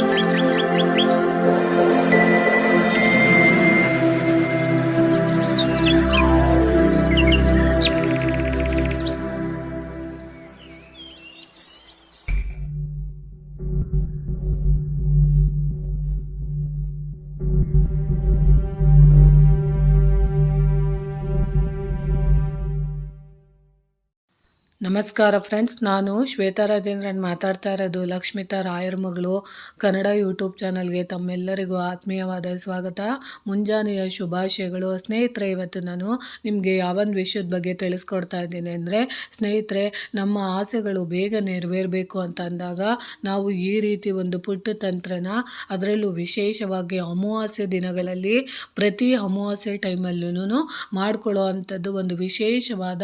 Thank you. ನಮಸ್ಕಾರ friends, ನಾನು ಶ್ವೇತಾ ರಾಜೇಂದ್ರನ್ ಮಾತಾಡ್ತಾ ಇರೋದು ಲಕ್ಷ್ಮಿತಾ ರಾಯರ್ ಮಗಳು ಕನ್ನಡ ಯೂಟ್ಯೂಬ್ ಚಾನಲ್ಗೆ. ತಮ್ಮೆಲ್ಲರಿಗೂ ಆತ್ಮೀಯವಾದ ಸ್ವಾಗತ. ಮುಂಜಾನೆಯ ಶುಭಾಶಯಗಳು. ಸ್ನೇಹಿತರೆ, ಇವತ್ತು ನಾನು ನಿಮಗೆ ಯಾವೊಂದು ವಿಷಯದ ಬಗ್ಗೆ ತಿಳಿಸ್ಕೊಡ್ತಾ ಇದ್ದೀನಿ ಅಂದರೆ, ಸ್ನೇಹಿತರೆ, ನಮ್ಮ ಆಸೆಗಳು ಬೇಗ ನೆರವೇರಬೇಕು ಅಂತ ಅಂದಾಗ ನಾವು ಈ ರೀತಿ ಒಂದು ಪುಟ್ಟ ತಂತ್ರನ ಅದರಲ್ಲೂ ವಿಶೇಷವಾಗಿ ಅಮಾವಾಸ್ಯೆ ದಿನಗಳಲ್ಲಿ ಪ್ರತಿ ಅಮಾವಾಸ್ಯೆ ಟೈಮಲ್ಲೂ ಮಾಡ್ಕೊಳ್ಳೋ ಅಂಥದ್ದು ಒಂದು ವಿಶೇಷವಾದ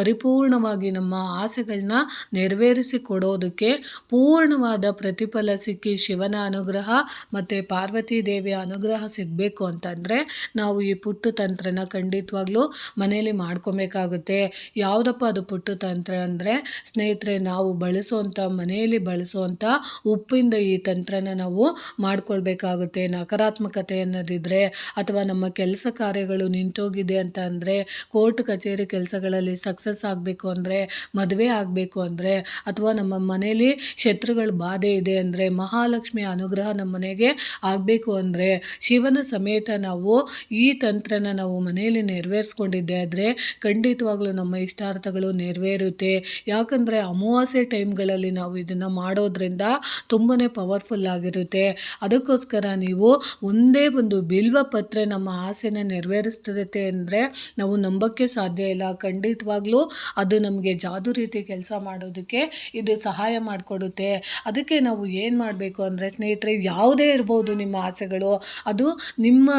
ಪರಿಪೂರ್ಣವಾಗಿ ನಮ್ಮ ಆಸೆಗಳನ್ನ ನೆರವೇರಿಸಿ ಕೊಡೋದಕ್ಕೆ ಪೂರ್ಣವಾದ ಪ್ರತಿಫಲ ಸಿಕ್ಕಿ ಶಿವನ ಅನುಗ್ರಹ ಮತ್ತು ಪಾರ್ವತಿ ದೇವಿಯ ಅನುಗ್ರಹ ಸಿಗಬೇಕು ಅಂತಂದರೆ ನಾವು ಈ ಪುಟ್ಟು ತಂತ್ರನ ಖಂಡಿತವಾಗ್ಲೂ ಮನೆಯಲ್ಲಿ ಮಾಡ್ಕೊಬೇಕಾಗುತ್ತೆ. ಯಾವುದಪ್ಪ ಅದು ಪುಟ್ಟು ತಂತ್ರ ಅಂದರೆ ಸ್ನೇಹಿತರೆ ನಾವು ಬಳಸುವಂಥ ಮನೆಯಲ್ಲಿ ಬಳಸುವಂಥ ಉಪ್ಪಿಂದ ಈ ತಂತ್ರನ ನಾವು ಮಾಡ್ಕೊಳ್ಬೇಕಾಗುತ್ತೆ. ನಕಾರಾತ್ಮಕತೆ ಅನ್ನೋದಿದ್ರೆ ಅಥವಾ ನಮ್ಮ ಕೆಲಸ ಕಾರ್ಯಗಳು ನಿಂತೋಗಿದೆ ಅಂತ ಅಂದರೆ ಕೋರ್ಟ್ ಕಚೇರಿ ಕೆಲಸಗಳಲ್ಲಿ ಸಕ್ಸಸ್ ಆಗಬೇಕು ಅಂದರೆ ಮದುವೆ ಆಗಬೇಕು ಅಂದರೆ ಅಥವಾ ನಮ್ಮ ಮನೇಲಿ ಶತ್ರುಗಳ ಬಾಧೆ ಇದೆ ಅಂದರೆ ಮಹಾಲಕ್ಷ್ಮಿ ಅನುಗ್ರಹ ನಮ್ಮ ಮನೆಗೆ ಆಗಬೇಕು ಅಂದರೆ ಶಿವನ ಸಮೇತ ನಾವು ಈ ತಂತ್ರನ ನಾವು ಮನೆಯಲ್ಲಿ ನೆರವೇರಿಸ್ಕೊಂಡಿದ್ದೆ ಆದರೆ ಖಂಡಿತವಾಗ್ಲೂ ನಮ್ಮ ಇಷ್ಟಾರ್ಥಗಳು ನೆರವೇರುತ್ತೆ. ಯಾಕಂದರೆ ಅಮಾವಾಸ್ಯೆ ಟೈಮ್ಗಳಲ್ಲಿ ನಾವು ಇದನ್ನು ಮಾಡೋದ್ರಿಂದ ತುಂಬಾ ಪವರ್ಫುಲ್ ಆಗಿರುತ್ತೆ. ಅದಕ್ಕೋಸ್ಕರ ನೀವು ಒಂದೇ ಒಂದು ಬಿಲ್ವ ಪತ್ರೆ ನಮ್ಮ ಆಸೆನ ನೆರವೇರಿಸ್ತದೆ ಅಂದರೆ ನಾವು ನಂಬಕ್ಕೆ ಸಾಧ್ಯ ಇಲ್ಲ. ಖಂಡಿತವಾಗ್ಲೂ ಅದು ನಮಗೆ ಜಾದು ರೀತಿ ಕೆಲಸ ಮಾಡೋದಕ್ಕೆ ಇದು ಸಹಾಯ ಮಾಡಿಕೊಡುತ್ತೆ. ಅದಕ್ಕೆ ನಾವು ಏನು ಮಾಡಬೇಕು ಅಂದರೆ ಸ್ನೇಹಿತರೆ, ಯಾವುದೇ ಇರ್ಬೋದು ನಿಮ್ಮ ಆಸೆಗಳು, ಅದು ನಿಮ್ಮ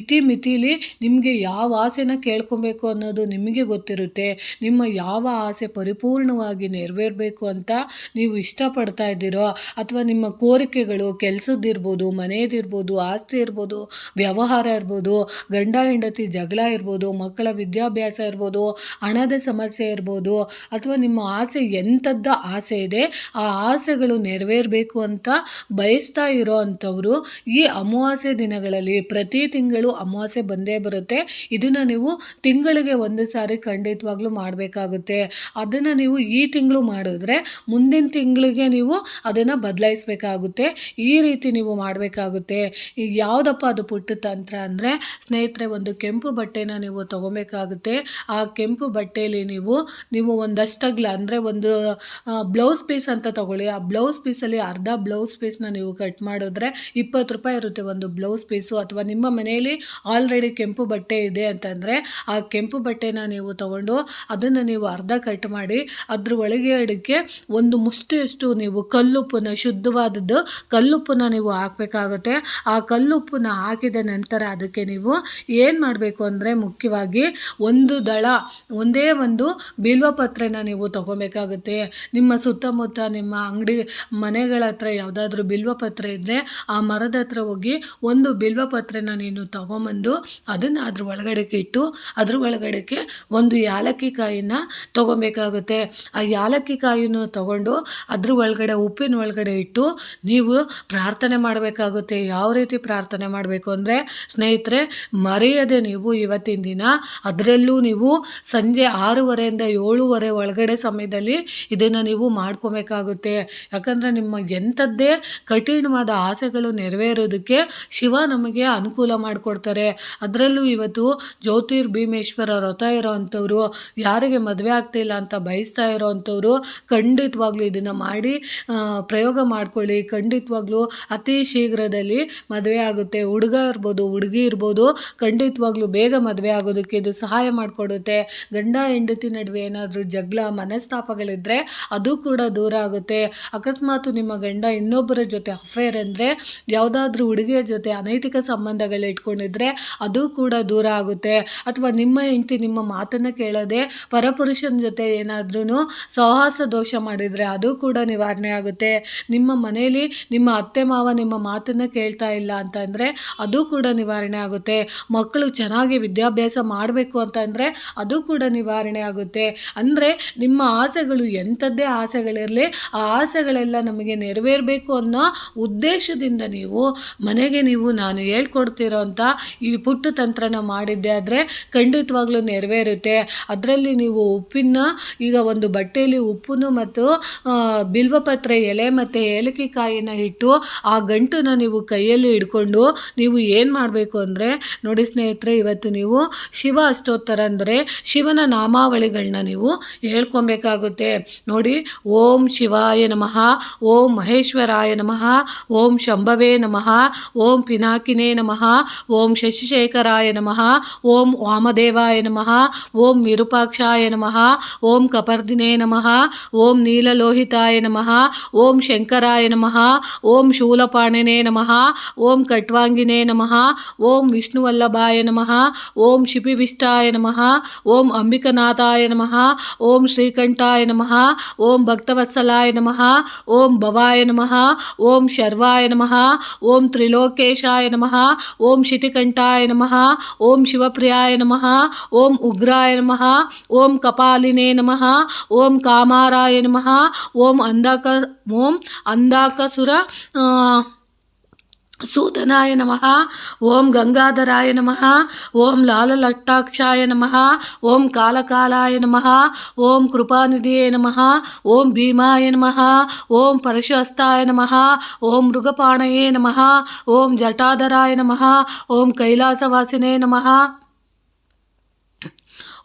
ಇತಿ ಮಿತಿಲಿ ನಿಮಗೆ ಯಾವ ಆಸೆನ ಕೇಳ್ಕೊಬೇಕು ಅನ್ನೋದು ನಿಮಗೆ ಗೊತ್ತಿರುತ್ತೆ. ನಿಮ್ಮ ಯಾವ ಆಸೆ ಪರಿಪೂರ್ಣವಾಗಿ ನೆರವೇರಬೇಕು ಅಂತ ನೀವು ಇಷ್ಟಪಡ್ತಾ ಇದ್ದೀರೋ, ಅಥವಾ ನಿಮ್ಮ ಕೋರಿಕೆಗಳು ಕೆಲಸದ್ದಿರ್ಬೋದು ಮನೆಯದಿರ್ಬೋದು ಆಸ್ತಿ ಇರ್ಬೋದು, ವ್ಯವಹಾರ ಇರ್ಬೋದು, ಗಂಡ, ಹೆಂಡತಿ, ಜಗಳ ಇರ್ಬೋದು, ಮಕ್ಕಳ ವಿದ್ಯಾಭ್ಯಾಸ ಇರ್ಬೋದು, ಹಣದ ಸಮಸ್ಯೆ ಇರ್ಬೋದು ಅಥವಾ ನಿಮ್ಮ ಆಸೆ ಎಂಥದ್ದ ಆಸೆ ಇದೆ, ಆ ಆಸೆಗಳು ನೆರವೇರಬೇಕು ಅಂತ ಬಯಸ್ತಾ ಇರೋ ಅಂಥವರು ಈ ಅಮಾವಾಸ್ಯೆ ದಿನಗಳಲ್ಲಿ ಪ್ರತಿ ತಿಂಗಳು ಅಮಾವಾಸ್ಯೆ ಬಂದೇ ಬರುತ್ತೆ. ಇದನ್ನು ನೀವು ತಿಂಗಳಿಗೆ ಒಂದು ಸಾರಿ ಖಂಡಿತವಾಗ್ಲೂ ಮಾಡಬೇಕಾಗುತ್ತೆ. ಅದನ್ನು ನೀವು ಈ ತಿಂಗಳು ಮಾಡಿದ್ರೆ ಮುಂದಿನ ತಿಂಗಳಿಗೆ ನೀವು ಅದನ್ನು ಬದಲಾಯಿಸಬೇಕಾಗುತ್ತೆ. ಈ ರೀತಿ ನೀವು ಮಾಡಬೇಕಾಗುತ್ತೆ. ಯಾವುದಪ್ಪ ಅದು ಪುಟ್ಟ ತಂತ್ರ ಅಂದರೆ ಸ್ನೇಹಿತರೆ ಒಂದು ಕೆಂಪು ಬಟ್ಟೆನ ನೀವು ತಗೋಬೇಕಾಗುತ್ತೆ. ಆ ಕೆಂಪು ಬಟ್ಟೆಯಲ್ಲಿ ನೀವು ನೀವು ಒಂದಷ್ಟಗ್ಲ ಅಂದರೆ ಒಂದು ಬ್ಲೌಸ್ ಪೀಸ್ ಅಂತ ತಗೊಳ್ಳಿ. ಆ ಬ್ಲೌಸ್ ಪೀಸಲ್ಲಿ ಅರ್ಧ ಬ್ಲೌಸ್ ಪೀಸ್ನ ನೀವು ಕಟ್ ಮಾಡಿದ್ರೆ ಇಪ್ಪತ್ತು ರೂಪಾಯಿ ಇರುತ್ತೆ ಒಂದು ಬ್ಲೌಸ್ ಪೀಸು ಅಥವಾ ನಿಮ್ಮ ಮನೆಯಲ್ಲಿ ಆಲ್ರೆಡಿ ಕೆಂಪು ಬಟ್ಟೆ ಇದೆ ಅಂತಂದರೆ ಆ ಕೆಂಪು ಬಟ್ಟೆನ ನೀವು ತಗೊಂಡು ಅದನ್ನು ನೀವು ಅರ್ಧ ಕಟ್ ಮಾಡಿ, ಅದ್ರ ಒಳಗೆ ಅಡಿಕೆ ಒಂದು ಮುಷ್ಟಿಯಷ್ಟು ನೀವು ಕಲ್ಲುಪ್ಪನ ಶುದ್ಧವಾದದ್ದು ಕಲ್ಲುಪ್ಪನ ನೀವು ಹಾಕಬೇಕಾಗುತ್ತೆ. ಆ ಕಲ್ಲುಪ್ಪನ ಹಾಕಿದ ನಂತರ ಅದಕ್ಕೆ ನೀವು ಏನು ಮಾಡಬೇಕು ಅಂದರೆ ಮುಖ್ಯವಾಗಿ ಒಂದು ದಳ, ಒಂದೇ ಒಂದು ಬಿಲ್ವಪತ್ರೆನ ನೀವು ತಗೋಬೇಕಾಗುತ್ತೆ. ನಿಮ್ಮ ಸುತ್ತಮುತ್ತ ನಿಮ್ಮ ಅಂಗಡಿ, ಮನೆಗಳ ಹತ್ರ ಯಾವುದಾದ್ರೂ ಬಿಲ್ವಪತ್ರೆ ಇದ್ದರೆ ಆ ಮರದ ಹತ್ರ ಹೋಗಿ ಒಂದು ಬಿಲ್ವಪತ್ರೆನ ನೀನು ತಗೊಂಬಂದು ಅದನ್ನು ಅದ್ರ ಒಳಗಡೆಗೆ ಇಟ್ಟು ಅದ್ರ ಒಳಗಡೆಗೆ ಒಂದು ಯಾಲಕ್ಕಿ ಕಾಯಿನ ತೊಗೊಬೇಕಾಗುತ್ತೆ. ಆ ಯಾಲಕ್ಕಿ ಕಾಯಿನೂ ತಗೊಂಡು ಅದ್ರ ಒಳಗಡೆ, ಉಪ್ಪಿನ ಒಳಗಡೆ ಇಟ್ಟು ನೀವು ಪ್ರಾರ್ಥನೆ ಮಾಡಬೇಕಾಗುತ್ತೆ. ಯಾವ ರೀತಿ ಪ್ರಾರ್ಥನೆ ಮಾಡಬೇಕು ಅಂದರೆ ಸ್ನೇಹಿತರೆ, ಮರೆಯದೆ ನೀವು ಇವತ್ತಿನ ದಿನ ಅದರಲ್ಲೂ ನೀವು ಸಂಜೆ ಆರೂವರೆಯಿಂದ ಏಳುವರೆ ಒಳಗಡೆ ಸಮಯದಲ್ಲಿ ಇದನ್ನು ನೀವು ಮಾಡ್ಕೋಬೇಕಾಗುತ್ತೆ. ಯಾಕಂದರೆ ನಿಮ್ಮ ಎಂಥದ್ದೇ ಕಠಿಣವಾದ ಆಸೆಗಳು ನೆರವೇರೋದಕ್ಕೆ ಶಿವ ನಮಗೆ ಅನುಕೂಲ ಮಾಡಿಕೊಡ್ತಾರೆ. ಅದರಲ್ಲೂ ಇವತ್ತು ಜ್ಯೋತಿರ್ ಭೀಮೇಶ್ವರ ವ್ರತ ಇರೋ ಅಂಥವ್ರು, ಯಾರಿಗೆ ಮದುವೆ ಆಗ್ತಿಲ್ಲ ಅಂತ ಬಯಸ್ತಾ ಇರೋ ಅಂಥವ್ರು ಖಂಡಿತವಾಗ್ಲೂ ಇದನ್ನು ಮಾಡಿ ಪ್ರಯೋಗ ಮಾಡ್ಕೊಳ್ಳಿ. ಖಂಡಿತವಾಗ್ಲೂ ಅತಿ ಶೀಘ್ರದಲ್ಲಿ ಮದುವೆ ಆಗುತ್ತೆ. ಹುಡುಗ ಇರ್ಬೋದು, ಹುಡುಗಿ ಇರ್ಬೋದು, ಖಂಡಿತವಾಗ್ಲೂ ಬೇಗ ಮದುವೆ ಆಗೋದಕ್ಕೆ ಇದು ಸಹಾಯ ಮಾಡಿಕೊಡುತ್ತೆ. ಗಂಡ, ಹೆಂಡತಿ ನಡುವೆ ಏನಾದರೂ ಜಗಳ ಮನಸ್ತಾಪಗಳಿದ್ದರೆ ಅದು ಕೂಡ ದೂರ ಆಗುತ್ತೆ. ಅಕಸ್ಮಾತ್ ನಿಮ್ಮ ಗಂಡ ಇನ್ನೊಬ್ಬರ ಜೊತೆ ಅಫೇರ್ ಅಂದರೆ ಯಾವುದಾದ್ರೂ ಹುಡುಗಿಯ ಜೊತೆ ಅನೈತಿಕ ಸಂಬಂಧಗಳು ಇಟ್ಕೊಂಡಿದ್ರೆ ಅದು ಕೂಡ ದೂರ ಆಗುತ್ತೆ. ಅಥವಾ ನಿಮ್ಮ ಹೆಂಡತಿ ನಿಮ್ಮ ಮಾತನ್ನು ಕೇಳದೆ ಪರಪುರುಷನ ಜೊತೆ ಏನಾದ್ರೂ ಸಹವಾಸ ದೋಷ ಮಾಡಿದರೆ ಅದು ಕೂಡ ನಿವಾರಣೆ ಆಗುತ್ತೆ. ನಿಮ್ಮ ಮನೆಯಲ್ಲಿ ನಿಮ್ಮ ಅತ್ತೆ ಮಾವ ನಿಮ್ಮ ಮಾತನ್ನು ಕೇಳ್ತಾ ಇಲ್ಲ ಅಂತಂದರೆ ಅದು ಕೂಡ ನಿವಾರಣೆ ಆಗುತ್ತೆ. ಮಕ್ಕಳು ಚೆನ್ನಾಗಿ ವಿದ್ಯಾಭ್ಯಾಸ ಮಾಡಬೇಕು ಅಂತಂದರೆ ಅದು ಕೂಡ ನಿವಾರಣೆ ಆಗುತ್ತೆ. ಅಂದರೆ ನಿಮ್ಮ ಆಸೆಗಳು ಎಂಥದ್ದೇ ಆಸೆಗಳಿರಲಿ, ಆ ಆಸೆಗಳೆಲ್ಲ ನಮಗೆ ನೆರವೇರಬೇಕು ಅನ್ನೋ ಉದ್ದೇಶದಿಂದ ನೀವು ಮನೆಗೆ ನೀವು ನಾನು ಹೇಳ್ಕೊಡ್ತಿರೋ ಅಂಥ ಈ ಪುಟ್ಟ ತಂತ್ರನ ಮಾಡಿದ್ದೆ ಆದರೆ ಖಂಡಿತವಾಗ್ಲೂ ನೆರವೇರುತ್ತೆ. ಅದರಲ್ಲಿ ನೀವು ಉಪ್ಪಿನ, ಈಗ ಒಂದು ಬಟ್ಟೆಯಲ್ಲಿ ಉಪ್ಪನ್ನು ಮತ್ತು ಬಿಲ್ವಪತ್ರೆ ಎಲೆ ಮತ್ತು ಏಲಕ್ಕಿ ಕಾಯಿನ ಇಟ್ಟು ಆ ಗಂಟನ್ನ ನೀವು ಕೈಯಲ್ಲಿ ಹಿಡ್ಕೊಂಡು ನೀವು ಏನು ಮಾಡಬೇಕು ಅಂದರೆ, ನೋಡಿ ಸ್ನೇಹಿತರೆ, ಇವತ್ತು ನೀವು ಶಿವ ಅಷ್ಟೋತ್ತರ ಅಂದರೆ ಶಿವನ ನಾಮಾವಳಿಗಳನ್ನ ನೀವು ಹೇಳ್ಕೊಬೇಕಾಗುತ್ತೆ ನೋಡಿ ಓಂ ಶಿವಾಯ ನಮಃ ಓಂ ಮಹೇಶ್ವರಾಯ ನಮಃ ಓಂ ಶಂಭವೇ ನಮಃ ಓಂ ಪಿನಾಕಿನೇ ನಮಃ ಓಂ ಶಶಿಶೇಖರಾಯ ನಮಃ ಓಂ ವಾಮದೇವಾಯ ನಮಃ ಓಂ ವಿರೂಪಾಕ್ಷಾಯ ನಮಃ ಓಂ ಕಪರ್ದಿನೇ ನಮಃ ಓಂ ನೀಲಲೋಹಿತಾಯ ನಮಃ ಓಂ ಶಂಕರಾಯ ನಮಃ ಓಂ ಶೂಲಪಾಣಿನೇ ನಮಃ ಓಂ ಕಟ್ವಾಂಗಿನೇ ನಮಃ ಓಂ ವಿಷ್ಣುವಲ್ಲಭಾಯ ನಮಃ ಓಂ ಶಿಪಿವಿಷ್ಟಾಯ ನಮಃ ಓಂ ಅಂಬಿಕನಾಥಾಯ ನಮಃ ಓಂ ಶ್ರೀಕಂಠಾಯ ನಮಃ ಓಂ ಭಕ್ತವತ್ಸಲಾಯ ನಮಃ ಓಂ ಭವಾಯ ನಮಃ ಓಂ ಶರ್ವಾಯ ನಮಃ ಓಂ ತ್ರಿಲೋಕೇಶಾಯ ನಮಃ ಓಂ ಶಿತಿಕಂಠಾಯ ನಮಃ ಓಂ ಶಿವಪ್ರಿಯಾಯ ನಮಃ ಓಂ ಉಗ್ರಾಯ ನಮಃ ಓಂ ಕಪಾಲಿನೇ ನಮಃ ಓಂ ಕಾಮಾರಾಯ ನಮಃ ಓಂ ಅಂದಾಕ ಓಂ ಅಂದಾಕಸುರ ಆ, ಸೂತನಾಯ ನಮಃ ಓಂ ಗಂಗಾಧರಾಯ ನಮಃ ಓಂ ಲಾಲಲಟ್ಟಾಕ್ಷಾಯ ನಮಃ ಓಂ ಕಾಲಕಾಲಾಯ ನಮಃ ಓಂ ಕೃಪಾನಿಧಿಯೇ ನಮಃ ಓಂ ಭೀಮಾಯ ನಮಃ ಓಂ ಪರಶುಹಸ್ತಾಯ ನಮಃ ಓಂ ಮೃಗಪಾಣಯೇ ನಮಃ ಓಂ ಜಟಾಧರಾಯ ನಮಃ ಓಂ ಕೈಲಾಸವಾಸಿನೇ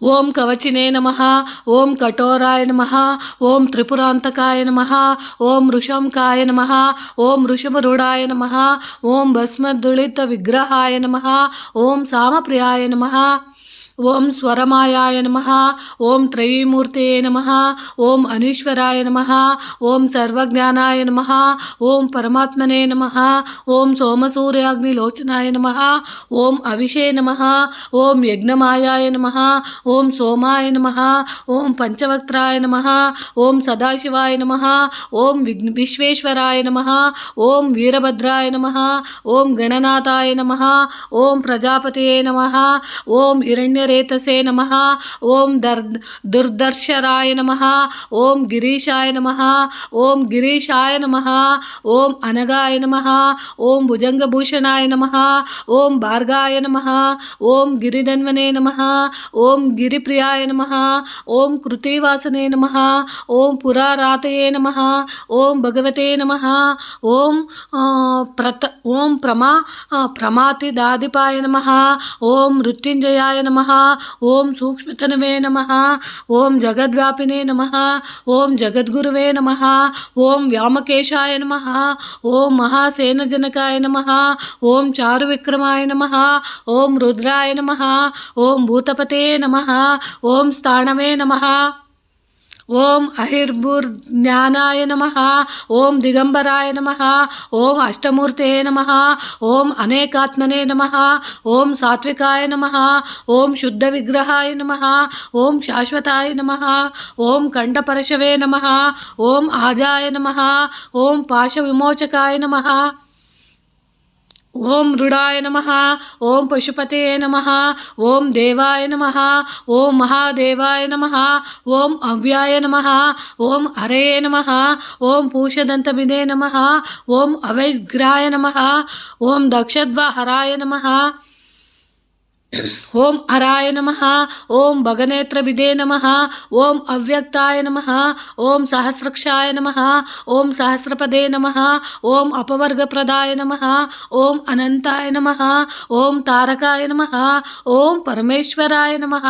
ನಮಃ ಓಂ ಕವಚಿನೇ ನಮಃ ಓಂ ಕಠೋರಾಯ ನಮಃ ಓಂ ತ್ರಿಪುರಾಂತಕಾಯ ನಮಃ ಓಂ ವೃಷಂಕಾಯ ನಮಃ ಓಂ ವೃಷಭರೂಢಾಯ ನಮಃ ಓಂ ಭಸ್ಮದುಳಿತ ವಿಗ್ರಹಾಯ ನಮಃ ಓಂ ಸಾಮಪ್ರಿಯಾಯ ನಮಃ ಓಂ ಸ್ವರಮಾಯಾಯ ನಮಃ ಓಂ ತ್ರಯೀಮೂರ್ತಿಯೇ ನಮಃ ಓಂ ಅನೀಶ್ವರಾಯ ನಮಃ ಓಂ ಸರ್ವಜ್ಞಾನಾಯ ನಮಃ ಓಂ ಪರಮಾತ್ಮನೇ ನಮಃ ಓಂ ಸೋಮಸೂರ್ಯಾಗ್ನಿಲೋಚನಾಯ ನಮಃ ಓಂ ಅವಿಷೇ ನಮಃ ಓಂ ಯಜ್ಞಮಾಯಾಯ ನಮಃ ಓಂ ಸೋಮಾಯ ನಮಃ ಓಂ ಪಂಚವಕ್ತ್ರಾಯ ನಮಃ ಓಂ ಸದಾಶಿವಾಯ ನಮಃ ಓಂ ವಿಘ್ನ ವಿಶ್ವೇಶ್ವರಾಯ ನಮಃ ಓಂ ವೀರಭದ್ರಾಯ ನಮಃ ಓಂ ಗಣನಾಥಾಯ ನಮಃ ಓಂ ಪ್ರಜಾಪತಿಯೇ ನಮಃ ಓಂ ಹಿರಣ್ಯರೇತಸೇ ನಮಃ ಓಂ ದರ್ ದುರ್ದರ್ಶರಾಯ ನಮಃ ಓಂ ಗಿರೀಶಾಯ ನಮಃ ಓಂ ಗಿರೀಶಾಯ ನಮಃ ಓಂ ಅನಗಾಯ ನಮಃ ಓಂ ಭುಜಂಗಭೂಷಣಾಯ ನಮಃ ಓಂ ಭಾರ್ಗಾಯ ನಮಃ ಓಂ ಗಿರಿಧನ್ವನೇ ನಮಃ ಓಂ ಗಿರಿಪ್ರಿಯಾಯ ನಮಃ ಓಂ ಕೃತಿವಾಸನೇ ನಮಃ ಓಂ ಪುರಾರಾತಯೇ ನಮಃ ಓಂ ಭಗವತೆ ನಮಃ ಓಂ ಆ, ಪ್ರತ ಓಂ ಪ್ರಮಾ ಆ, ಪ್ರಮಾತಿದಾದಿಪಾಯ ನಮಃ ಓಂ ಮೃತ್ಯುಂಜಯಾಯ ನಮಃ ಓಂ ಸೂಕ್ಷ್ಮತನವೇ ನಮಃ ಓಂ ಜಗದ್ವ್ಯಾಪಿನೇ ನಮಃ ಓಂ ಜಗದ್ಗುರುವೇ ನಮಃ ಓಂ ವ್ಯಾಮಕೇಶಾಯ ನಮಃ ಓಂ ಮಹಾಸೇನಜನಕಾಯ ನಮಃ ಓಂ ಚಾರುವಿಕ್ರಮಾಯ ನಮಃ ಓಂ ರುದ್ರಾಯ ನಮಃ ಓಂ ಭೂತಪತೆ ನಮಃ ಓಂ ಸ್ಥಾಣವೇ ನಮಃ ಓಂ ಅಹಿರ್ಭುರ್ಜ್ಞಾನಾಯ ನಮಃ ಓಂ ದಿಗಂಬರಾಯ ನಮಃ ಓಂ ಅಷ್ಟಮೂರ್ತಯೇ ನಮಃ ಓಂ ಅನೇಕಾತ್ಮನೇ ನಮಃ ಓಂ ಸಾತ್ವಿಕಾಯ ನಮಃ ಓಂ ಶುದ್ಧ ವಿಗ್ರಹಾಯ ನಮಃ ಓಂ ಶಾಶ್ವತಾಯ ನಮಃ ಓಂ ಕಂಠಪರಶವೇ ನಮಃ ಓಂ ಆಜಾಯ ನಮಃ ಓಂ ಪಾಶವಿಮೋಚಕಾಯ ನಮಃ ಓಂ ಮೃಡಾಯ ನಮಃ ಓಂ ಪಶುಪತಯೇ ನಮಃ ಓಂ ದೇವಾಯ ನಮಃ ಓಂ ಮಹಾದೇವಾಯ ನಮಃ ಓಂ ಅವ್ಯಾಯ ನಮಃ ಓಂ ಹರೆಯೇ ನಮಃ ಓಂ ಪೂಷದಂತಮಿದೇ ನಮಃ ಓಂ ಅವೈಗ್ರಾಯ ನಮಃ ಓಂ ದಕ್ಷದ್ವಹರಾಯ ನಮಃ ಓಂ ಹರಾಯ ನಮಃ ಓಂ ಭಗನೇತ್ರವಿದೇ ನಮಃ ಓಂ ಅವ್ಯಕ್ತಾಯ ನಮಃ ಓಂ ಸಹಸ್ರಕ್ಷಾಯ ನಮಃ ಓಂ ಸಹಸ್ರಪದೇ ನಮಃ ಓಂ ಅಪವರ್ಗಪ್ರದಾಯ ನಮಃ ಓಂ ಅನಂತಾಯ ನಮಃ ಓಂ ತಾರಕಾಯ ನಮಃ ಓಂ ಪರಮೇಶ್ವರಾಯ ನಮಃ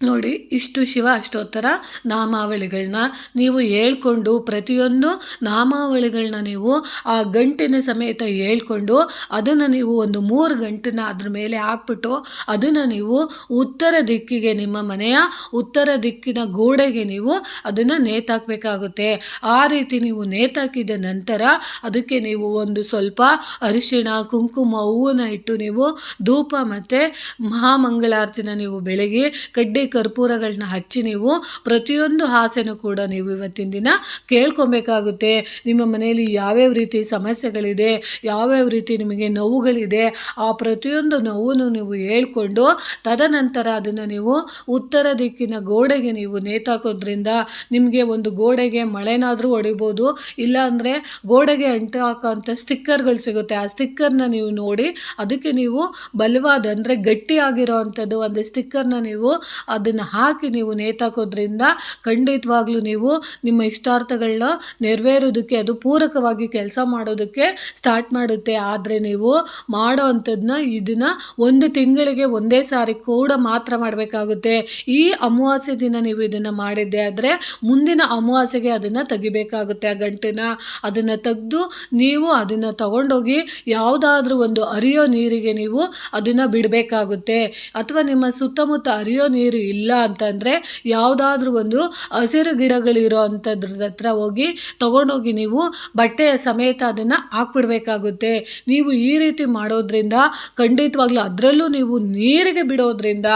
ನೋಡಿ, ಇಷ್ಟು ಶಿವ ಅಷ್ಟೋತ್ತರ ನಾಮಾವಳಿಗಳನ್ನ ನೀವು ಹೇಳ್ಕೊಂಡು ಪ್ರತಿಯೊಂದು ನಾಮಾವಳಿಗಳನ್ನ ನೀವು ಆ ಗಂಟಿನ ಸಮೇತ ಹೇಳ್ಕೊಂಡು ಅದನ್ನು ನೀವು ಒಂದು ಮೂರು ಗಂಟೆನ ಅದ್ರ ಮೇಲೆ ಹಾಕ್ಬಿಟ್ಟು ಅದನ್ನು ನೀವು ಉತ್ತರ ದಿಕ್ಕಿಗೆ ನಿಮ್ಮ ಮನೆಯ ಉತ್ತರ ದಿಕ್ಕಿನ ಗೋಡೆಗೆ ನೀವು ಅದನ್ನು ನೇತಾಕಬೇಕಾಗುತ್ತೆ. ಆ ರೀತಿ ನೀವು ನೇತಾಕಿದ ನಂತರ ಅದಕ್ಕೆ ನೀವು ಒಂದು ಸ್ವಲ್ಪ ಅರಿಶಿಣ, ಕುಂಕುಮ, ಹೂವನ್ನು ಇಟ್ಟು ನೀವು ಧೂಪ ಮತ್ತು ಮಹಾಮಂಗಳಾರತಿನ ನೀವು ಬೆಳಗ್ಗೆ ಕಡ್ಡಿ ಕರ್ಪೂರಗಳನ್ನ ಹಚ್ಚಿ ನೀವು ಪ್ರತಿಯೊಂದು ಆಸೆನೂ ಕೂಡ ನೀವು ಇವತ್ತಿನ ದಿನ ಕೇಳ್ಕೊಬೇಕಾಗುತ್ತೆ. ನಿಮ್ಮ ಮನೆಯಲ್ಲಿ ಯಾವ್ಯಾವ ರೀತಿ ಸಮಸ್ಯೆಗಳಿದೆ, ಯಾವ್ಯಾವ ರೀತಿ ನಿಮಗೆ ನೋವುಗಳಿದೆ, ಆ ಪ್ರತಿಯೊಂದು ನೋವನ್ನು ನೀವು ಹೇಳ್ಕೊಂಡು ತದನಂತರ ಅದನ್ನು ನೀವು ಉತ್ತರ ದಿಕ್ಕಿನ ಗೋಡೆಗೆ ನೀವು ನೇತಾಕೋದ್ರಿಂದ ನಿಮಗೆ ಒಂದು ಗೋಡೆಗೆ ಮಳೆನಾದರೂ ಹೊಡಿಬೋದು ಇಲ್ಲ ಅಂದರೆ ಗೋಡೆಗೆ ಅಂಟು ಹಾಕೋಂಥ ಸ್ಟಿಕ್ಕರ್ಗಳು ಸಿಗುತ್ತೆ. ಆ ಸ್ಟಿಕ್ಕರ್ನ ನೀವು ನೋಡಿ ಅದಕ್ಕೆ ನೀವು ಬಲವಾದ ಅಂದರೆ ಗಟ್ಟಿಯಾಗಿರೋ ಅಂಥದ್ದು ಒಂದು ಸ್ಟಿಕ್ಕರ್ನ ನೀವು ಅದನ್ನು ಹಾಕಿ ನೀವು ನೇತಾಕೋದ್ರಿಂದ ಖಂಡಿತವಾಗ್ಲೂ ನೀವು ನಿಮ್ಮ ಇಷ್ಟಾರ್ಥಗಳನ್ನ ನೆರವೇರೋದಕ್ಕೆ, ಅದು ಪೂರಕವಾಗಿ ಕೆಲಸ ಮಾಡೋದಕ್ಕೆ ಸ್ಟಾರ್ಟ್ ಮಾಡುತ್ತೆ. ಆದರೆ ನೀವು ಮಾಡೋ ಅಂಥದ್ದನ್ನ ಇದನ್ನು ಒಂದು ತಿಂಗಳಿಗೆ ಒಂದೇ ಸಾರಿ ಕೂಡ ಮಾತ್ರ ಮಾಡಬೇಕಾಗುತ್ತೆ. ಈ ಅಮಾವಾಸ್ಯೆ ದಿನ ನೀವು ಇದನ್ನು ಮಾಡಿದ್ದೆ ಆದರೆ ಮುಂದಿನ ಅಮಾವಾಸ್ಯೆಗೆ ಅದನ್ನು ತೆಗಿಬೇಕಾಗುತ್ತೆ ಆ ಗಂಟೆನ. ಅದನ್ನು ತೆಗೆದು ನೀವು ಅದನ್ನು ತಗೊಂಡೋಗಿ ಯಾವುದಾದ್ರೂ ಒಂದು ಅರಿಯೋ ನೀರಿಗೆ ನೀವು ಅದನ್ನು ಬಿಡಬೇಕಾಗುತ್ತೆ. ಅಥವಾ ನಿಮ್ಮ ಸುತ್ತಮುತ್ತ ಅರಿಯೋ ನೀರು ಇಲ್ಲ ಅಂತಂದರೆ ಯಾವುದಾದ್ರೂ ಒಂದು ಹಸಿರು ಗಿಡಗಳಿರೋ ಅಂಥದ್ರ ಹತ್ರ ಹೋಗಿ ತೊಗೊಂಡೋಗಿ ನೀವು ಬಟ್ಟೆಯ ಸಮೇತ ಅದನ್ನು ಹಾಕ್ಬಿಡ್ಬೇಕಾಗುತ್ತೆ. ನೀವು ಈ ರೀತಿ ಮಾಡೋದ್ರಿಂದ ಖಂಡಿತವಾಗ್ಲೂ ಅದರಲ್ಲೂ ನೀವು ನೀರಿಗೆ ಬಿಡೋದ್ರಿಂದ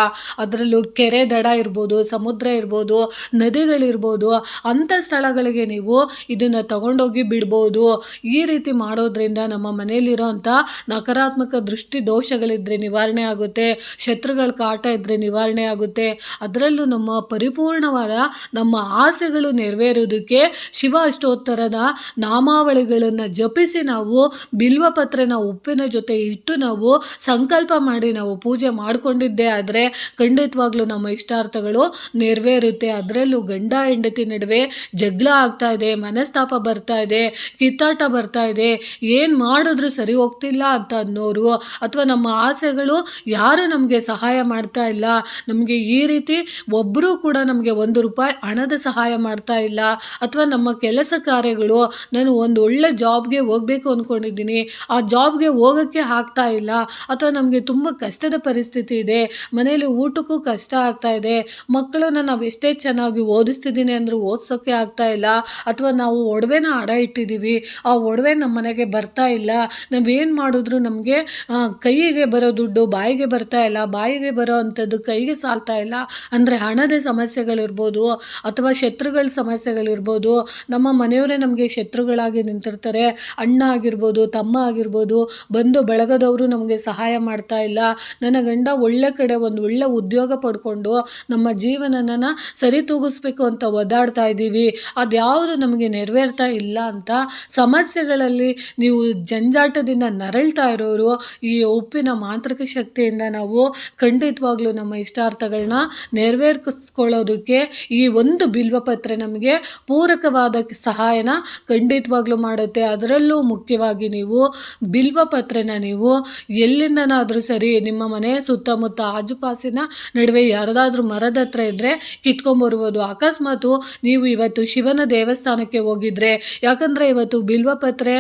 ಅದರಲ್ಲೂ ಕೆರೆ ದಡ ಇರ್ಬೋದು, ಸಮುದ್ರ ಇರ್ಬೋದು, ನದಿಗಳಿರ್ಬೋದು, ಅಂಥ ಸ್ಥಳಗಳಿಗೆ ನೀವು ಇದನ್ನು ತಗೊಂಡೋಗಿ ಬಿಡ್ಬೋದು. ಈ ರೀತಿ ಮಾಡೋದ್ರಿಂದ ನಮ್ಮ ಮನೆಯಲ್ಲಿರೋಂಥ ನಕಾರಾತ್ಮಕ ದೃಷ್ಟಿ ದೋಷಗಳಿದ್ದರೆ ನಿವಾರಣೆ ಆಗುತ್ತೆ. ಶತ್ರುಗಳ ಕಾಟ ಇದ್ದರೆ ನಿವಾರಣೆ ಆಗುತ್ತೆ. ಅದರಲ್ಲೂ ನಮ್ಮ ಪರಿಪೂರ್ಣವಾದ ನಮ್ಮ ಆಸೆಗಳು ನೆರವೇರೋದಕ್ಕೆ ಶಿವ ಅಷ್ಟೋತ್ತರದ ನಾಮಾವಳಿಗಳನ್ನು ಜಪಿಸಿ ನಾವು ಬಿಲ್ವಪತ್ರೆನ ಉಪ್ಪಿನ ಜೊತೆ ಇಟ್ಟು ನಾವು ಸಂಕಲ್ಪ ಮಾಡಿ ನಾವು ಪೂಜೆ ಮಾಡಿಕೊಂಡಿದ್ದೇ. ಆದರೆ ಖಂಡಿತವಾಗ್ಲೂ ನಮ್ಮ ಇಷ್ಟಾರ್ಥಗಳು ನೆರವೇರುತ್ತೆ. ಅದರಲ್ಲೂ ಗಂಡ ಹೆಂಡತಿ ನಡುವೆ ಜಗಳ ಆಗ್ತಾ ಇದೆ, ಮನಸ್ತಾಪ ಬರ್ತಾ ಇದೆ, ಕಿತ್ತಾಟ ಬರ್ತಾ ಇದೆ. ಏನು ಮಾಡಿದ್ರು ಸರಿ ಹೋಗ್ತಿಲ್ಲ ಅಂತ ಅನ್ನೋರು ಅಥವಾ ನಮ್ಮ ಆಸೆಗಳು ಯಾರು ನಮಗೆ ಸಹಾಯ ಮಾಡ್ತಾ ಇಲ್ಲ. ನಮಗೆ ಈ ರೀತಿ ಒಬ್ಬರೂ ಕೂಡ ನಮಗೆ ಒಂದು ರೂಪಾಯಿ ಹಣದ ಸಹಾಯ ಮಾಡ್ತಾ ಇಲ್ಲ ಅಥವಾ ನಮ್ಮ ಕೆಲಸ ಕಾರ್ಯಗಳು ನಾನು ಒಂದು ಒಳ್ಳೆ ಜಾಬ್ಗೆ ಹೋಗಬೇಕು ಅಂದ್ಕೊಂಡಿದ್ದೀನಿ ಆ ಜಾಬ್ಗೆ ಹೋಗೋಕ್ಕೆ ಆಗ್ತಾ ಇಲ್ಲ ಅಥವಾ ನಮಗೆ ತುಂಬ ಕಷ್ಟದ ಪರಿಸ್ಥಿತಿ ಇದೆ ಮನೇಲಿ ಊಟಕ್ಕೂ ಕಷ್ಟ ಆಗ್ತಾ ಇದೆ, ಮಕ್ಕಳನ್ನ ನಾವು ಎಷ್ಟೇ ಚೆನ್ನಾಗಿ ಓದಿಸ್ತಿದ್ದೀನಿ ಅಂದರೂ ಓದಿಸೋಕ್ಕೆ ಆಗ್ತಾ ಇಲ್ಲ ಅಥವಾ ನಾವು ಒಡವೆನ ಅಡ ಇಟ್ಟಿದ್ದೀವಿ, ಆ ಒಡವೆ ನಮ್ಮ ಮನೆಗೆ ಬರ್ತಾ ಇಲ್ಲ ನಾವೇನು ಮಾಡಿದ್ರು ನಮಗೆ ಕೈಗೆ ಬರೋ ದುಡ್ಡು ಬಾಯಿಗೆ ಬರ್ತಾ ಇಲ್ಲ, ಬಾಯಿಗೆ ಬರೋ ಅಂಥದ್ದು ಕೈಗೆ ಸಾಲ್ತಾ ಇಲ್ಲ ಅಂದರೆ ಹಣದ ಸಮಸ್ಯೆಗಳಿರ್ಬೋದು ಅಥವಾ ಶತ್ರುಗಳ ಸಮಸ್ಯೆಗಳಿರ್ಬೋದು, ನಮ್ಮ ಮನೆಯವರೇ ನಮಗೆ ಶತ್ರುಗಳಾಗಿ ನಿಂತಿರ್ತಾರೆ, ಅಣ್ಣ ಆಗಿರ್ಬೋದು, ತಮ್ಮ ಆಗಿರ್ಬೋದು ಬಂಧು ಬಳಗದವರು ನಮಗೆ ಸಹಾಯ ಮಾಡ್ತಾ ಇಲ್ಲ, ನನ್ನ ಗಂಡ ಒಳ್ಳೆ ಕಡೆ ಒಂದು ಒಳ್ಳೆ ಉದ್ಯೋಗ ಪಡ್ಕೊಂಡು ನಮ್ಮ ಜೀವನನ ಸರಿ ತೂಗಿಸ್ಬೇಕು ಅಂತ ಒದ್ದಾಡ್ತಾ ಇದ್ದೀವಿ, ಅದ್ಯಾವುದು ನಮಗೆ ನೆರವೇರ್ತಾ ಇಲ್ಲ ಅಂತ ಸಮಸ್ಯೆಗಳಲ್ಲಿ ನೀವು ಜಂಜಾಟದಿಂದ ನರಳ್ತಾ ಇರೋರು, ಈ ಉಪ್ಪಿನ ಮಾಂತ್ರಿಕ ಶಕ್ತಿಯಿಂದ ನಾವು ಖಂಡಿತವಾಗ್ಲೂ ನಮ್ಮ ಇಷ್ಟಾರ್ಥಗಳನ್ನ ನೆರವೇರಿಸ್ಕೊಳ್ಳೋದಕ್ಕೆ ಈ ಒಂದು ಬಿಲ್ವಪತ್ರೆ ನಮಗೆ ಪೂರಕವಾದ ಸಹಾಯನ ಖಂಡಿತವಾಗ್ಲೂ ಮಾಡುತ್ತೆ. ಅದರಲ್ಲೂ ಮುಖ್ಯವಾಗಿ ನೀವು ಬಿಲ್ವಪತ್ರೆನ ನೀವು ಎಲ್ಲಿಂದನಾದರೂ ಸರಿ ನಿಮ್ಮ ಮನೆ ಸುತ್ತಮುತ್ತ ಆಜುಪಾಸಿನ ನಡುವೆ ಯಾರದಾದ್ರೂ ಮರದ ಹತ್ರ ಇದ್ದರೆ ಕಿತ್ಕೊಂಬರ್ಬೋದು ಅಕಸ್ಮಾತು ನೀವು ಇವತ್ತು ಶಿವನ ದೇವಸ್ಥಾನಕ್ಕೆ ಹೋಗಿದ್ರೆ, ಯಾಕಂದರೆ ಇವತ್ತು ಬಿಲ್ವಪತ್ರೆ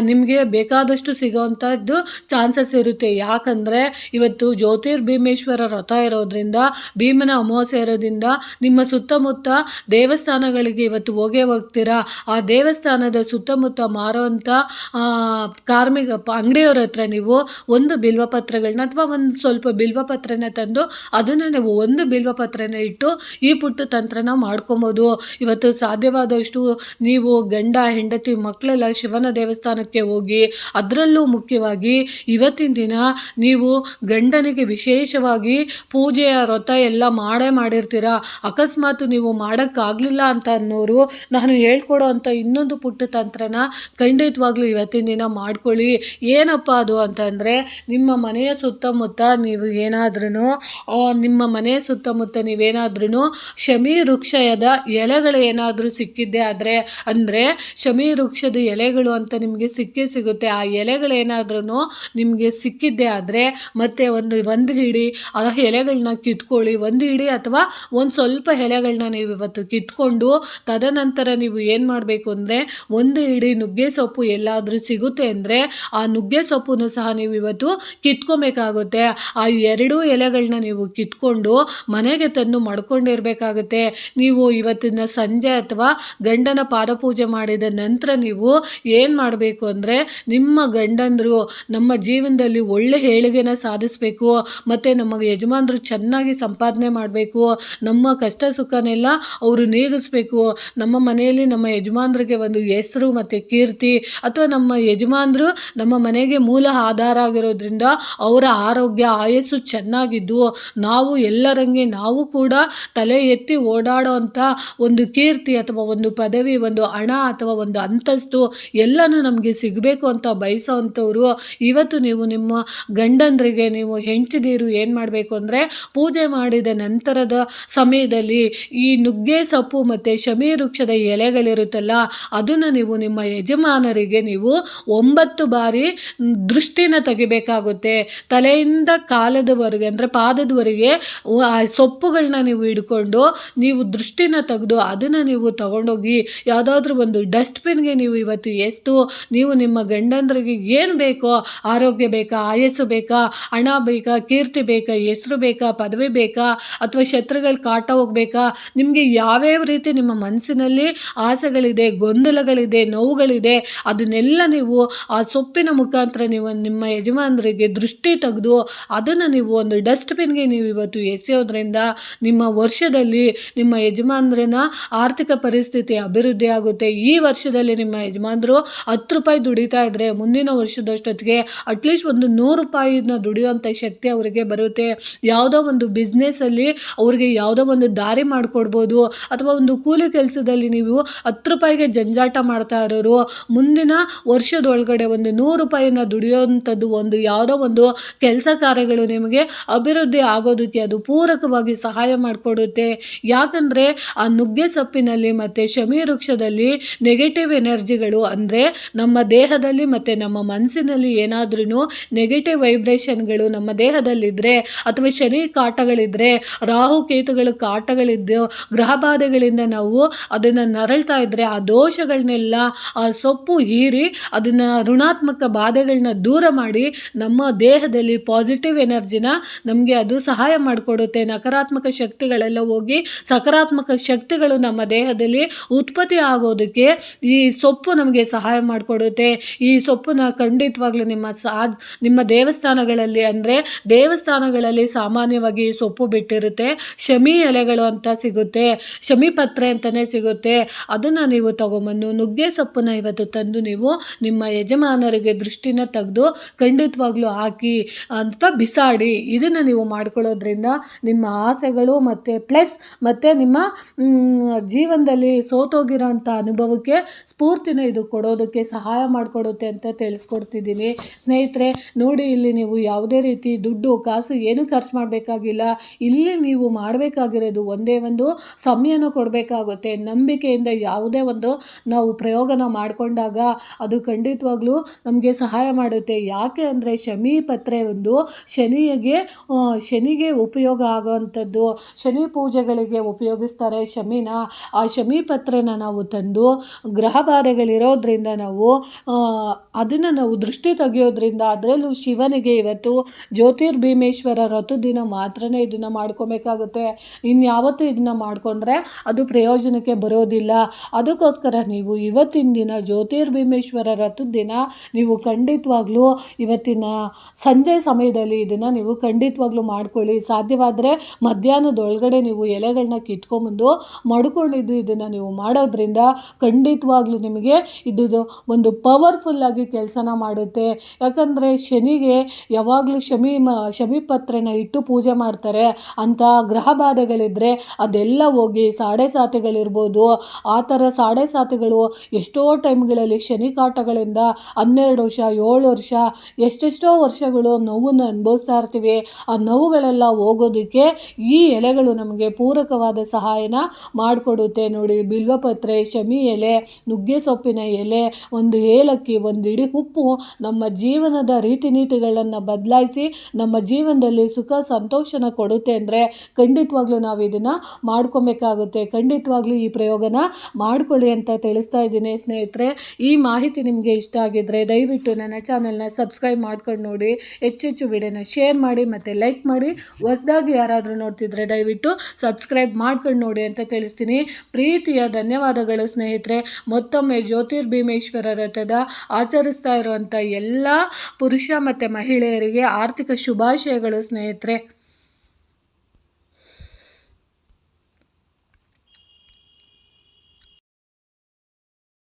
ನಿಮಗೆ ಬೇಕಾದಷ್ಟು ಸಿಗೋವಂಥದ್ದು ಚಾನ್ಸಸ್ ಇರುತ್ತೆ. ಯಾಕಂದರೆ ಇವತ್ತು ಜ್ಯೋತಿರ್ಭೀಮೇಶ್ವರ ರಥ ಇರೋದ್ರಿಂದ ಭೀಮನ ಅಮಾವಾಸ್ಯೆ ಇರೋದ್ರಿಂದ ನಿಮ್ಮ ಸುತ್ತಮುತ್ತ ದೇವಸ್ಥಾನಗಳಿಗೆ ಇವತ್ತು ಹೋಗೇ ಹೋಗ್ತೀರಾ? ಆ ದೇವಸ್ಥಾನದ ಸುತ್ತಮುತ್ತ ಮಾರುವಂಥ ಕಾರ್ಮಿಕ ಅಂಗಡಿಯವ್ರ ಹತ್ರ ನೀವು ಒಂದು ಬಿಲ್ವಪತ್ರೆಗಳನ್ನ ಅಥವಾ ಒಂದು ಸ್ವಲ್ಪ ಬಿಲ್ವಪತ್ರನ ತಂದು ಅದನ್ನು ನೀವು ಒಂದು ಬಿಲ್ವಪತ್ರನ ಇಟ್ಟು ಈ ಪುಟ್ಟ ತಂತ್ರನ ಮಾಡ್ಕೊಬೋದು. ಇವತ್ತು ಸಾಧ್ಯವಾದಷ್ಟು ನೀವು ಗಂಡ, ಹೆಂಡತಿ, ಮಕ್ಕಳೆಲ್ಲ ಶಿವನ ದೇವಸ್ಥಾನಕ್ಕೆ ಹೋಗಿ ಅದರಲ್ಲೂ ಮುಖ್ಯವಾಗಿ ಇವತ್ತಿನ ದಿನ ನೀವು ಗಂಡನಿಗೆ ವಿಶೇಷವಾಗಿ ಪೂಜೆಯ ವ್ರತ ಎಲ್ಲ ಮಾಡೇ ಮಾಡಿರ್ತೀರ? ಅಕಸ್ಮಾತ್ ನೀವು ಮಾಡೋಕ್ಕಾಗಲಿಲ್ಲ ಅಂತ ಅನ್ನೋರು ನಾನು ಹೇಳ್ಕೊಡೋ ಅಂಥ ಇನ್ನೊಂದು ಪುಟ್ಟ ತಂತ್ರನ ಖಂಡಿತವಾಗ್ಲೂ ಇವತ್ತಿನ ದಿನ ಮಾಡ್ಕೊಳ್ಳಿ. ಏನಪ್ಪ ಅದು ಅಂತಂದರೆ ನಿಮ್ಮ ಮನೆಯ ಸುತ್ತಮುತ್ತ ನೀವು ಏನಾದ್ರೂ ನಿಮ್ಮ ಮನೆಯ ಸುತ್ತಮುತ್ತ ನೀವೇನಾದ್ರೂ ಶಮಿ ವೃಕ್ಷದ ಎಲೆಗಳು ಏನಾದರೂ ಸಿಕ್ಕಿದ್ದೆ ಆದರೆ, ಅಂದರೆ ಶಮಿ ವೃಕ್ಷದ ಎಲೆಗಳು ಅಂತ ನಿಮಗೆ ಸಿಕ್ಕೇ ಸಿಗುತ್ತೆ. ಆ ಎಲೆಗಳೇನಾದ್ರೂ ನಿಮಗೆ ಸಿಕ್ಕಿದ್ದೆ ಆದರೆ ಮತ್ತೆ ಒಂದು ಒಂದು ಹಿಡಿ ಆ ಎಲೆಗಳನ್ನ ಕಿತ್ಕೊಳ್ಳಿ ಒಂದು ಇಡಿ ಅಥವಾ ಒಂದು ಸ್ವಲ್ಪ ಎಲೆಗಳನ್ನ ನೀವು ಇವತ್ತು ಕಿತ್ಕೊಂಡು, ತದನಂತರ ನೀವು ಏನು ಮಾಡಬೇಕು ಅಂದರೆ, ಒಂದು ಇಡಿ ನುಗ್ಗೆ ಸೊಪ್ಪು ಎಲ್ಲಾದರೂ ಸಿಗುತ್ತೆ ಅಂದರೆ, ಆ ನುಗ್ಗೆ ಸೊಪ್ಪನ್ನು ಸಹ ನೀವು ಇವತ್ತು ಕಿತ್ಕೊಬೇಕಾಗುತ್ತೆ. ಆ ಎರಡೂ ಎಲೆಗಳನ್ನ ನೀವು ಕಿತ್ಕೊಂಡು ಮನೆಗೆ ತಂದು ಮಡ್ಕೊಂಡಿರಬೇಕಾಗುತ್ತೆ. ನೀವು ಇವತ್ತಿನ ಸಂಜೆ ಅಥವಾ ಗಂಡನ ಪಾದಪೂಜೆ ಮಾಡಿದ ನಂತರ ನೀವು ಏನು ಮಾಡಬೇಕು ಅಂದರೆ, ನಿಮ್ಮ ಗಂಡಂದರು ನಮ್ಮ ಜೀವನದಲ್ಲಿ ಒಳ್ಳೆ ಏಳಿಗೆನ ಸಾಧಿಸಬೇಕು, ಮತ್ತು ನಮ್ಮ ಯಜಮಾನರು ಚೆನ್ನಾಗಿ ಸಂಪಾದನೆ ಸಂಪಾದನೆ ಮಾಡಬೇಕು, ನಮ್ಮ ಕಷ್ಟ ಸುಖನೆಲ್ಲ ಅವರು ನೀಗಿಸ್ಬೇಕು. ನಮ್ಮ ಮನೆಯಲ್ಲಿ ನಮ್ಮ ಯಜಮಾನ್ರಿಗೆ ಒಂದು ಹೆಸರು ಮತ್ತು ಕೀರ್ತಿ ಅಥವಾ ನಮ್ಮ ಯಜಮಾನ್ರು ನಮ್ಮ ಮನೆಗೆ ಮೂಲ ಆಧಾರ ಆಗಿರೋದ್ರಿಂದ ಅವರ ಆರೋಗ್ಯ, ಆಯಸ್ಸು ಚೆನ್ನಾಗಿದ್ದು ನಾವು ಎಲ್ಲರಂಗೆ ನಾವು ಕೂಡ ತಲೆ ಎತ್ತಿ ಓಡಾಡೋ ಒಂದು ಕೀರ್ತಿ ಅಥವಾ ಒಂದು ಪದವಿ, ಒಂದು ಹಣ ಅಥವಾ ಒಂದು ಅಂತಸ್ತು ಎಲ್ಲನೂ ನಮಗೆ ಸಿಗಬೇಕು ಅಂತ ಬಯಸೋ ಅಂಥವ್ರು ಇವತ್ತು ನೀವು ನಿಮ್ಮ ಗಂಡನರಿಗೆ, ನೀವು ಹೆಂಡ್ತಿದೀರು ಏನು ಮಾಡಬೇಕು ಅಂದರೆ ಪೂಜೆ ಮಾಡಿದ ನಂತರದ ಸಮಯದಲ್ಲಿ ಈ ನುಗ್ಗೆ ಸೊಪ್ಪು ಮತ್ತು ಶಮಿ ವೃಕ್ಷದ ಎಲೆಗಳಿರುತ್ತಲ್ಲ, ಅದನ್ನು ನೀವು ನಿಮ್ಮ ಯಜಮಾನರಿಗೆ ನೀವು ಒಂಬತ್ತು ಬಾರಿ ದೃಷ್ಟಿನ ತೆಗಿಬೇಕಾಗುತ್ತೆ. ತಲೆಯಿಂದ ಕಾಲದವರೆಗೆ ಅಂದರೆ ಪಾದದವರೆಗೆ ಸೊಪ್ಪುಗಳನ್ನ ನೀವು ಹಿಡ್ಕೊಂಡು ನೀವು ದೃಷ್ಟಿನ ತೆಗೆದು ಅದನ್ನು ನೀವು ತಗೊಂಡೋಗಿ ಯಾವುದಾದ್ರೂ ಒಂದು ಡಸ್ಟ್ಬಿನ್ಗೆ ನೀವು ಇವತ್ತು ಎಷ್ಟು ನೀವು ನಿಮ್ಮ ಗಂಡಂದ್ರಿಗೆ ಏನು ಬೇಕೋ ಆರೋಗ್ಯ ಬೇಕಾ, ಆಯಸ್ಸು ಬೇಕಾ, ಹಣ ಬೇಕಾ, ಕೀರ್ತಿ ಬೇಕಾ, ಹೆಸರು ಬೇಕಾ, ಪದವಿ ಬೇಕಾ ಅಥವಾ ಶತ್ರುಗಳ ಕಾಟ ಹೋಗ್ಬೇಕಾ? ನಿಮಗೆ ಯಾವ್ಯಾವ ರೀತಿ ನಿಮ್ಮ ಮನಸ್ಸಿನಲ್ಲಿ ಆಸೆಗಳಿದೆ, ಗೊಂದಲಗಳಿದೆ, ನೋವುಗಳಿದೆ, ಅದನ್ನೆಲ್ಲ ನೀವು ಆ ಸೊಪ್ಪಿನ ಮುಖಾಂತರ ನೀವು ನಿಮ್ಮ ಯಜಮಾನರಿಗೆ ದೃಷ್ಟಿ ತೆಗೆದು ಅದನ್ನು ನೀವು ಒಂದು ಡಸ್ಟ್ಬಿನ್ಗೆ ನೀವು ಇವತ್ತು ಎಸೆಯೋದ್ರಿಂದ ನಿಮ್ಮ ವರ್ಷದಲ್ಲಿ ನಿಮ್ಮ ಯಜಮಾನರನ್ನ ಆರ್ಥಿಕ ಪರಿಸ್ಥಿತಿ ಅಭಿವೃದ್ಧಿ ಆಗುತ್ತೆ. ಈ ವರ್ಷದಲ್ಲಿ ನಿಮ್ಮ ಯಜಮಾನರು ಹತ್ತು ರೂಪಾಯಿ ದುಡಿತಾ ಇದ್ದರೆ ಮುಂದಿನ ವರ್ಷದಷ್ಟೊತ್ತಿಗೆ ಅಟ್ಲೀಸ್ಟ್ ಒಂದು ನೂರು ರೂಪಾಯಿನ ದುಡಿಯುವಂಥ ಶಕ್ತಿ ಅವರಿಗೆ ಬರುತ್ತೆ. ಯಾವುದೋ ಒಂದು ಬಿಸ್ನೆಸ್ಸಲ್ಲಿ ಅವ್ರಿಗೆ ಯಾವುದೋ ಒಂದು ದಾರಿ ಮಾಡಿಕೊಡ್ಬೋದು ಅಥವಾ ಒಂದು ಕೂಲಿ ಕೆಲಸದಲ್ಲಿ ನೀವು ಹತ್ತು ರೂಪಾಯಿಗೆ ಜಂಜಾಟ ಮಾಡ್ತಾ ಇರೋರು, ಮುಂದಿನ ವರ್ಷದೊಳಗಡೆ ಒಂದು ನೂರು ರೂಪಾಯಿನ ದುಡಿಯೋವಂಥದ್ದು ಒಂದು ಯಾವುದೋ ಒಂದು ಕೆಲಸ ಕಾರ್ಯಗಳು ನಿಮಗೆ ಅಭಿವೃದ್ಧಿ ಆಗೋದಕ್ಕೆ ಅದು ಪೂರಕವಾಗಿ ಸಹಾಯ ಮಾಡಿಕೊಡುತ್ತೆ. ಯಾಕಂದರೆ ಆ ನುಗ್ಗೆ ಸೊಪ್ಪಿನಲ್ಲಿ ಮತ್ತು ಶಮಿ ವೃಕ್ಷದಲ್ಲಿ ನೆಗೆಟಿವ್ ಎನರ್ಜಿಗಳು ಅಂದರೆ ನಮ್ಮ ದೇಹದಲ್ಲಿ ಮತ್ತು ನಮ್ಮ ಮನಸ್ಸಿನಲ್ಲಿ ಏನಾದ್ರೂ ನೆಗೆಟಿವ್ ವೈಬ್ರೇಷನ್ಗಳು ನಮ್ಮ ದೇಹದಲ್ಲಿದ್ದರೆ ಅಥವಾ ಶನಿ ಕಾಟಗಳಿದ್ದರೆ ರಾಹು ಕೇತುಗಳ ಕಾಟಗಳಿದ್ದು ಗ್ರಹ ಬಾಧೆಗಳಿಂದ ನಾವು ಅದನ್ನು ನರಳ್ತಾ ಇದ್ದರೆ ಆ ದೋಷಗಳನ್ನೆಲ್ಲ ಆ ಸೊಪ್ಪು ಹೀರಿ ಅದನ್ನು ಋಣಾತ್ಮಕ ಬಾಧೆಗಳನ್ನ ದೂರ ಮಾಡಿ ನಮ್ಮ ದೇಹದಲ್ಲಿ ಪಾಸಿಟಿವ್ ಎನರ್ಜಿನ ನಮಗೆ ಅದು ಸಹಾಯ ಮಾಡಿಕೊಡುತ್ತೆ. ನಕಾರಾತ್ಮಕ ಶಕ್ತಿಗಳೆಲ್ಲ ಹೋಗಿ ಸಕಾರಾತ್ಮಕ ಶಕ್ತಿಗಳು ನಮ್ಮ ದೇಹದಲ್ಲಿ ಉತ್ಪತ್ತಿ ಆಗೋದಕ್ಕೆ ಈ ಸೊಪ್ಪು ನಮಗೆ ಸಹಾಯ ಮಾಡಿಕೊಡುತ್ತೆ. ಈ ಸೊಪ್ಪನ್ನ ಖಂಡಿತವಾಗ್ಲೂ ನಿಮ್ಮ ಸಾ, ನಿಮ್ಮ ದೇವಸ್ಥಾನಗಳಲ್ಲಿ ಅಂದರೆ ದೇವಸ್ಥಾನಗಳಲ್ಲಿ ಸಾಮಾನ್ಯವಾಗಿ ಸೊಪ್ಪು ಬಿಟ್ಟಿರುತ್ತೆ. ಶಮಿ ಎಲೆಗಳು ಅಂತ ಸಿಗುತ್ತೆ. ಶಮಿ ಪತ್ರೆ ಅಂತಲೇ ಸಿಗುತ್ತೆ. ಅದನ್ನು ನೀವು ತೊಗೊಂಬಂದು ನುಗ್ಗೆ ಸೊಪ್ಪನ್ನು ಇವತ್ತು ತಂದು ನೀವು ನಿಮ್ಮ ಯಜಮಾನರಿಗೆ ದೃಷ್ಟಿನ ತೆಗೆದು ಖಂಡಿತವಾಗ್ಲೂ ಹಾಕಿ ಅಥವಾ ಬಿಸಾಡಿ. ಇದನ್ನು ನೀವು ಮಾಡ್ಕೊಳ್ಳೋದ್ರಿಂದ ನಿಮ್ಮ ಆಸೆಗಳು ಮತ್ತು ಪ್ಲಸ್ ಮತ್ತು ನಿಮ್ಮ ಜೀವನದಲ್ಲಿ ಸೋತೋಗಿರೋ ಸೋತೋಗಿರೋಂಥ ಅನುಭವಕ್ಕೆ ಸ್ಫೂರ್ತಿನ ಇದು ಕೊಡೋದಕ್ಕೆ ಸಹಾಯ ಮಾಡಿಕೊಡುತ್ತೆ ಅಂತ ತಿಳಿಸ್ಕೊಡ್ತಿದ್ದೀನಿ. ಸ್ನೇಹಿತರೆ, ನೋಡಿ ಇಲ್ಲಿ ನೀವು ಯಾವುದೇ ರೀತಿ ದುಡ್ಡು, ಕಾಸು ಏನು ಖರ್ಚು ಮಾಡಬೇಕಾಗಿಲ್ಲ. ಇಲ್ಲಿ ನೀವು ಮಾಡಬೇಕಾಗಿರೋದು ಒಂದೇ ಒಂದು ಸಮಯನ ಕೊಡಬೇಕಾಗುತ್ತೆ. ನಂಬಿಕೆಯಿಂದ ಯಾವುದೇ ಒಂದು ನಾವು ಪ್ರಯೋಗನ ಮಾಡಿಕೊಂಡಾಗ ಅದು ಖಂಡಿತವಾಗ್ಲೂ ನಮಗೆ ಸಹಾಯ ಮಾಡುತ್ತೆ. ಯಾಕೆ ಅಂದರೆ ಶಮಿ ಪತ್ರೆ ಒಂದು ಶನಿಗೆ ಶನಿಗೆ ಉಪಯೋಗ ಆಗೋವಂಥದ್ದು. ಶನಿ ಪೂಜೆಗಳಿಗೆ ಉಪಯೋಗಿಸ್ತಾರೆ ಶಮಿನ. ಆ ಶಮಿ ಪತ್ರೆನ ನಾವು ತಂದು ಗ್ರಹ ಬಾಧೆಗಳಿರೋದ್ರಿಂದ ನಾವು ಅದನ್ನು ನಾವು ದೃಷ್ಟಿ ತೆಗೆಯೋದ್ರಿಂದ ಅದರಲ್ಲೂ ಶಿವನಿಗೆ ಇವತ್ತು ಜ್ಯೋತಿರ್ಭೀಮೇಶ್ವರ ರಥ ದಿನ ಮಾತ್ರನೇ ಇದನ್ನು ಮಾಡ್ಕೊಬೇಕಾಗುತ್ತೆ. ಇನ್ಯಾವತ್ತೂ ಇದನ್ನು ಮಾಡಿಕೊಂಡ್ರೆ ಅದು ಪ್ರಯೋಜನಕ್ಕೆ ಬರೋದಿಲ್ಲ. ಅದಕ್ಕೋಸ್ಕರ ನೀವು ಇವತ್ತಿನ ದಿನ ಜ್ಯೋತಿರ್ಭೀಮೇಶ್ವರ ರಥದ ದಿನ ನೀವು ಖಂಡಿತವಾಗ್ಲೂ ಇವತ್ತಿನ ಸಂಜೆ ಸಮಯದಲ್ಲಿ ಇದನ್ನು ನೀವು ಖಂಡಿತವಾಗ್ಲೂ ಮಾಡ್ಕೊಳ್ಳಿ. ಸಾಧ್ಯವಾದರೆ ಮಧ್ಯಾಹ್ನದೊಳಗಡೆ ನೀವು ಎಲೆಗಳನ್ನ ಕಿತ್ಕೊಂಬಂದು ಮಡ್ಕೊಂಡಿದ್ದು ಇದನ್ನು ನೀವು ಮಾಡೋದ್ರಿಂದ ಖಂಡಿತವಾಗ್ಲೂ ನಿಮಗೆ ಇದು ಒಂದು ಪವರ್ಫುಲ್ಲಾಗಿ ಕೆಲಸನ ಮಾಡುತ್ತೆ. ಯಾಕಂದರೆ ಶನಿಗೆ ಯಾವಾಗಲೂ ಶಮಿ ಮ ಶಮಿ ಪತ್ರನ ಇಟ್ಟು ಪೂಜೆ ಮಾಡ್ತಾರೆ. ಅಂಥ ಗ್ರಹ ಬಾಧೆಗಳಿದ್ದರೆ ಅದೆಲ್ಲ ಹೋಗಿ ಸಾಡೆ ಸಾತಿಗಳಿರ್ಬೋದು. ಆ ಥರ ಸಾಡೆ ಸಾತೆಗಳು ಎಷ್ಟೋ ಟೈಮ್ಗಳಲ್ಲಿ ಶನಿ ಕಾಟಗಳಿಂದ ಹನ್ನೆರಡು ವರ್ಷ, ಏಳು ವರ್ಷ, ಎಷ್ಟೆಷ್ಟೋ ವರ್ಷಗಳು ನೋವನ್ನು ಅನುಭವಿಸ್ತಾ ಇರ್ತೀವಿ. ಆ ನೋವುಗಳೆಲ್ಲ ಹೋಗೋದಕ್ಕೆ ಈ ಎಲೆಗಳು ನಮಗೆ ಪೂರಕವಾದ ಸಹಾಯನ ಮಾಡಿಕೊಡುತ್ತೆ. ನೋಡಿ, ಬಿಲ್ವಪತ್ರೆ, ಶಮಿ ಎಲೆ, ನುಗ್ಗೆ ಸೊಪ್ಪಿನ ಎಲೆ, ಒಂದು ಏಲಕ್ಕಿ, ಒಂದು ಇಡೀ ಉಪ್ಪು ನಮ್ಮ ಜೀವನದ ರೀತಿ ನೀತಿಗಳನ್ನು ಬದಲಾಯಿಸಿ ನಮ್ಮ ಜೀವನದಲ್ಲಿ ಸುಖ, ಸಂತೋಷನ ಕೊಡುತ್ತೆ. ಅಂದರೆ ಖಂಡಿತವಾಗ್ಲೂ ನಾವು ಇದನ್ನು ಮಾಡ್ಕೊಬೇಕಾಗುತ್ತೆ. ಖಂಡಿತವಾಗ್ಲೂ ಈ ಪ್ರಯೋಗನ ಮಾಡಿಕೊಳ್ಳಿ ಅಂತ ತಿಳಿಸ್ತಾ ಇದ್ದೀನಿ ಸ್ನೇಹಿತರೆ. ಈ ಮಾಹಿತಿ ನಿಮಗೆ ಇಷ್ಟ ಆಗಿದ್ದರೆ ದಯವಿಟ್ಟು ನನ್ನ ಚಾನಲ್ನ ಸಬ್ಸ್ಕ್ರೈಬ್ ಮಾಡ್ಕೊಂಡು ನೋಡಿ. ಹೆಚ್ಚು ಹೆಚ್ಚು ವಿಡಿಯೋನ ಶೇರ್ ಮಾಡಿ ಮತ್ತು ಲೈಕ್ ಮಾಡಿ. ಹೊಸದಾಗಿ ಯಾರಾದರೂ ನೋಡ್ತಿದ್ರೆ ದಯವಿಟ್ಟು ಸಬ್ಸ್ಕ್ರೈಬ್ ಮಾಡ್ಕೊಂಡು ನೋಡಿ ಅಂತ ತಿಳಿಸ್ತೀನಿ. ಪ್ರೀತಿಯ ಧನ್ಯವಾದಗಳು ಸ್ನೇಹಿತರೆ. ಮತ್ತೊಮ್ಮೆ ಜ್ಯೋತಿರ್ಭೀಮೇಶ್ವರ ರಥದ ಆಚರಿಸ್ತಾ ಇರುವಂಥ ಎಲ್ಲ ಪುರುಷ ಮತ್ತು ಮಹಿಳೆಯರಿಗೆ ಆರ್ಥಿಕ ಶುಭಾಶಯಗಳು ಸ್ನೇಹಿತರೆ.